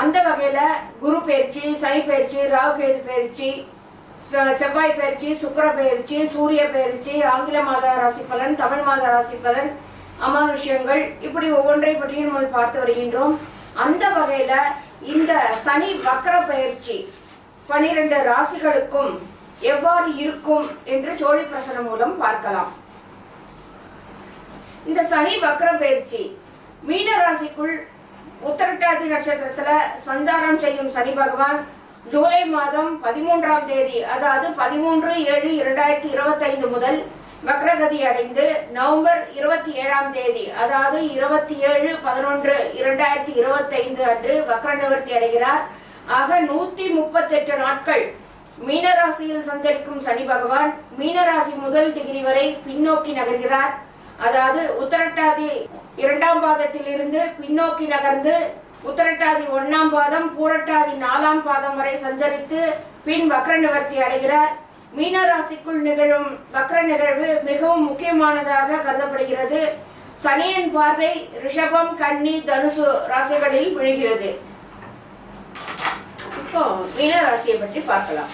அந்த வகையில் குரு பயிற்சி சனி பயிற்சி ராகுகேது பயிற்சி செவ்வாய் பயிற்சி சுக்கிர பயிற்சி சூரிய பயிற்சி ஆங்கில மாத ராசி பலன் தமிழ் மாத ராசி பலன் அமானுஷ்யங்கள் இப்படி ஒவ்வொன்றை பற்றியும் நம்ம பார்த்து வருகின்றோம். அந்த வகையில் இந்த சனி வக்கர பயிற்சி பனிரெண்டு ராசிகளுக்கும் எவ்வாறு இருக்கும் என்று சோழி பிரசனம் மூலம் பார்க்கலாம். இந்த சனி வக்கர பயிற்சி மீன ராசிக்குள் உத்தரட்டாதி நட்சத்திரத்துல சஞ்சாரம் செய்யும் சனி பகவான் ஜூலை மாதம் பதிமூன்றாம் தேதி அதாவது பதிமூன்று ஏழு இரண்டாயிரத்தி இருபத்தைந்து முதல் வக்ரகதி அடைந்து நவம்பர் இருபத்தி ஏழாம் தேதி அதாவது இருபத்தி ஏழு பதினொன்று இரண்டாயிரத்தி இருபத்தைந்து அன்று வக்ர நிவர்த்தி அடைகிறார். ஆக நூத்தி முப்பத்தெட்டு நாட்கள் மீனராசியில் சஞ்சரிக்கும் சனி பகவான் மீனராசி முதல் டிகிரி வரை பின்னோக்கி நகர்கிறார். அதாவது உத்தரட்டாதி இரண்டாம் பாதத்தில் இருந்து பின்னோக்கி நகர்ந்து உத்தரட்டாதி ஒன்னாம் பாதம் பூரட்டாதி நாலாம் பாதம் வரை சஞ்சரித்து பின் வக்ர நிவர்த்தி அடைகிறார் மீன ராசிக்குள் நிகழும் வக்ர நிகழ்வு மிகவும் முக்கியமானதாக கருதப்படுகிறது. சனியின் பார்வை ரிஷபம் கன்னி தனுசு ராசிகளில் விழுகிறது. இப்போ மீன ராசியை பற்றி பார்க்கலாம்.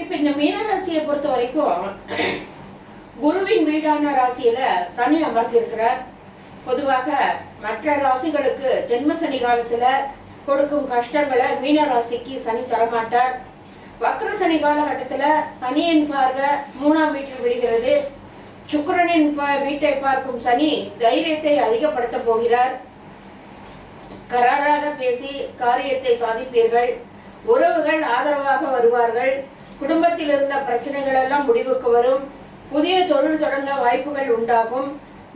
இப்ப இந்த மீன ராசியை பொறுத்த வரைக்கும் குருவின் வீடான ராசியில சனி அமர்ந்திருக்கிறார். பொதுவாக மற்ற ராசிகளுக்கு ஜென்ம சனி காலத்துல கொடுக்கும் கஷ்டங்களை மீன ராசிக்கு சனி தரமாட்டார். வக்ர சனி காலகட்டத்துல சனியின் பார்வை மூணாம் வீட்டில் விடுகிறது சுக்கரனின் ப- வீட்டை பார்க்கும் சனி தைரியத்தை அதிகப்படுத்த போகிறார். கராராக பேசி காரியத்தை சாதிப்பீர்கள். உறவுகள் ஆதரவாக வருவார்கள். குடும்பத்தில் இருந்த பிரச்சனைகள் எல்லாம் முடிவுக்கு வரும். புதிய தொழில் தொடங்க வாய்ப்புகள் உண்டாகும்.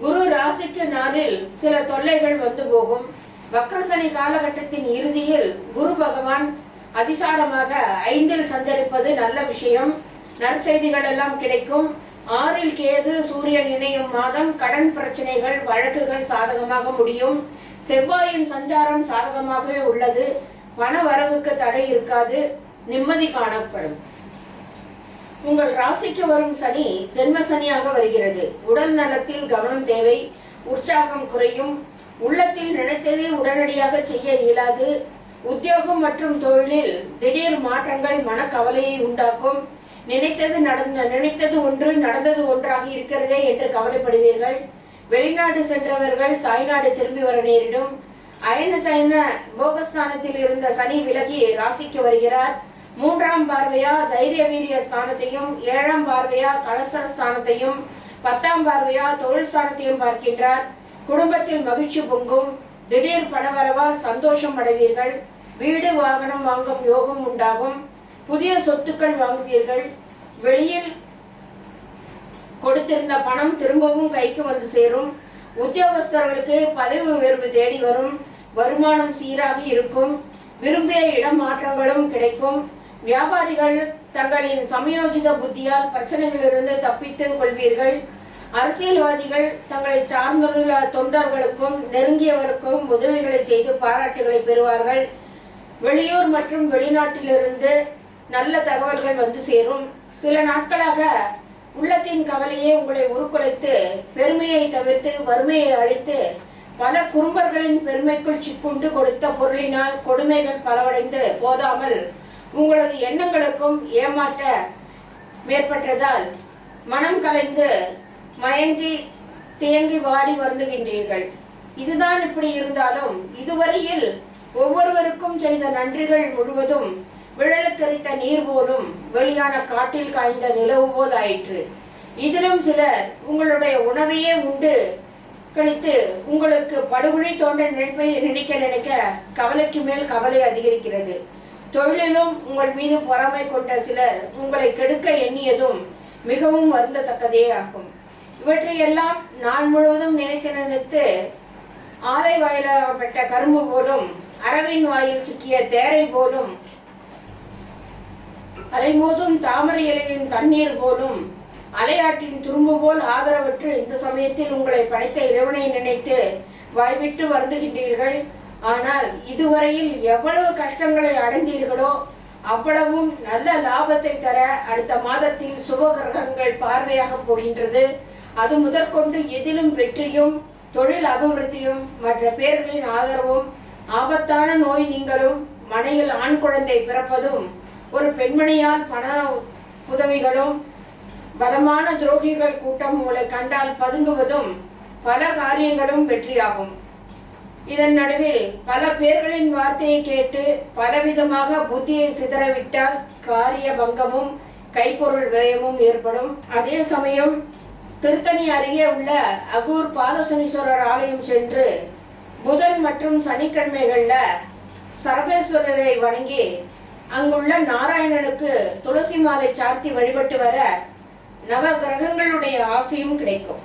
குரு ராசிக்கு நாளில் சில தொல்லைகள் வந்து போகும். வக்ரசனி காலகட்டத்தின் இறுதியில் குரு பகவான் அதிசாரமாக ஐந்தில் சஞ்சரிப்பது நல்ல விஷயம். நற்செய்திகள் எல்லாம் கிடைக்கும். ஆறில் கேது சூரியன் இணையும் மாதம் கடன் பிரச்சனைகள் வழக்குகள் சாதகமாக முடியும். செவ்வாயின் சஞ்சாரம் சாதகமாகவே உள்ளது. பண வரவுக்கு தடை இருக்காது. நிம்மதி காணப்படும். உங்கள் ராசிக்கு வரும் சனி ஜென்ம சனியாக வருகிறது. உடல் நலத்தில் கவனம் தேவை உற்சாகம் குறையும் உள்ளத்தில் நினைத்ததை உடனடியாக செய்ய இயலாது. உத்தியோகம் மற்றும் தொழிலில் திடீர் மாற்றங்கள் மனக்கவலையை உண்டாக்கும். நினைத்தது நடந்த நினைத்தது ஒன்று நடந்தது ஒன்றாக இருக்கிறதே என்று கவலைப்படுவீர்கள். வெளிநாடு சென்றவர்கள் தாய்நாடு திரும்பி வர நேரிடும். அயன சயன போகஸ்தானத்தில் இருந்த சனி விலகி ராசிக்கு வருகிறார். மூன்றாம் பார்வையா தைரிய வீரிய ஸ்தானத்தையும் ஏழாம் பார்வையா கலசர ஸ்தானத்தையும் பத்தாம் பார்வையா தொழில் ஸ்தானத்தையும் பார்க்கின்றார். குடும்பத்தில் மகிழ்ச்சி பொங்கும். திடீர் பணவரவால் சந்தோஷம் அடைவீர்கள். வீடு வாகனம் வாங்கும் யோகம் உண்டாகும். புதிய சொத்துக்கள் வாங்குவீர்கள். வெளியில் கொடுத்திருந்த பணம் திரும்பவும் கைக்கு வந்து சேரும். உத்தியோகஸ்தர்களுக்கு பதவி உயர்வு தேடி வரும். வருமானம் சீராக இருக்கும். விரும்பிய இடம் மாற்றங்களும் கிடைக்கும். வியாபாரிகள் தங்களின் சமயோஜித புத்தியால் பிரச்சனைகளிலிருந்து தப்பித்துக் கொள்வீர்கள். அரசியல்வாதிகள் தங்களை சார்ந்துள்ள தொண்டர்களுக்கும் நெருங்கியவருக்கும் உதவிகளை செய்து பாராட்டுகளை பெறுவார்கள். வெளியூர் மற்றும் வெளிநாட்டிலிருந்து நல்ல தகவல்கள் வந்து சேரும். சில நாட்களாக உள்ளத்தின் கவலையே உங்களை உருக்குலைத்து பெருமையை தவிர்த்து வறுமையை அழித்து பல குறும்பர்களின் பெருமைக்குள் சிக்குண்டு கொடுத்த பொருளினால் கொடுமைகள் பலவடைந்து போதாமல் உங்களது எண்ணங்களுக்கும் ஏமாற்ற மேற்பட்டதால் மனம் கலைந்து மயங்கி தேங்கி வாடி வருந்துகின்றீர்கள். இதுதான் இப்படி இருந்தாலும் இதுவரையில் ஒவ்வொருவருக்கும் செய்த நன்றிகள் முழுவதும் விழலுக்கரித்த நீர் போலும் வெளியான காட்டில் காய்ந்த நிலவு போல் ஆயிற்று. இதிலும் சிலர் உங்களுடைய உணவையே உண்டு கழித்து உங்களுக்கு படுகொழி தோன்ற நினைப்பை நினைக்க நினைக்க கவலைக்கு மேல் கவலை அதிகரிக்கிறது. தொழிலிலும் உங்கள் மீது பொறாமை கொண்ட சிலர் உங்களை கெடுக்க எண்ணியதும் மிகவும் வருந்தத்தக்கதே ஆகும். இவற்றையெல்லாம் நாள் முழுவதும் நினைத்து நினைத்து ஆலை வாயிலாகப்பட்ட கரும்பு போலும் அரவின் வாயில் சிக்கிய தேரை போலும் அலைமோதும் தாமரை இலையின் தண்ணீர் போலும் அலையாற்றின் துரும்பு போல் ஆதரவற்று இந்த சமயத்தில் உங்களை படைத்த இறைவனை நினைத்து வாய்விட்டு வருந்துகின்றீர்கள். ஆனால் இதுவரையில் எவ்வளவு கஷ்டங்களை அடைந்தீர்களோ அவ்வளவும் நல்ல லாபத்தை தர அடுத்த மாதத்தில் சுபகிரகங்கள் பார்வையாக போகின்றது. அது முதற்கொண்டு எதிலும் வெற்றியும் தொழில் அபிவிருத்தியும் மற்ற பேர்களின் ஆதரவும் ஆபத்தான நோய் நீங்களும் மனையில் ஆண் குழந்தை பிறப்பதும் ஒரு பெண்மணியால் பண உதவிகளும் பலமான துரோகிகள் கூட்டம் உங்களை கண்டால் பதுங்குவதும் பல காரியங்களும் வெற்றியாகும். இதன் நடுவில் பல பேர்களின் வார்த்தையை கேட்டு பலவிதமாக புத்தியை சிதறவிட்டால் காரிய பங்கமும் கைப்பொருள் விரயமும் ஏற்படும். அதே சமயம் திருத்தணி அருகே உள்ள அகூர் பாலசனீஸ்வரர் ஆலயம் சென்று புதன் மற்றும் சனிக்கிழமைகளில் சரபேஸ்வரரை வணங்கி அங்குள்ள நாராயணனுக்கு துளசி மாலை சார்த்தி வழிபட்டு வர நவ கிரகங்களுடைய ஆசையும் கிடைக்கும்.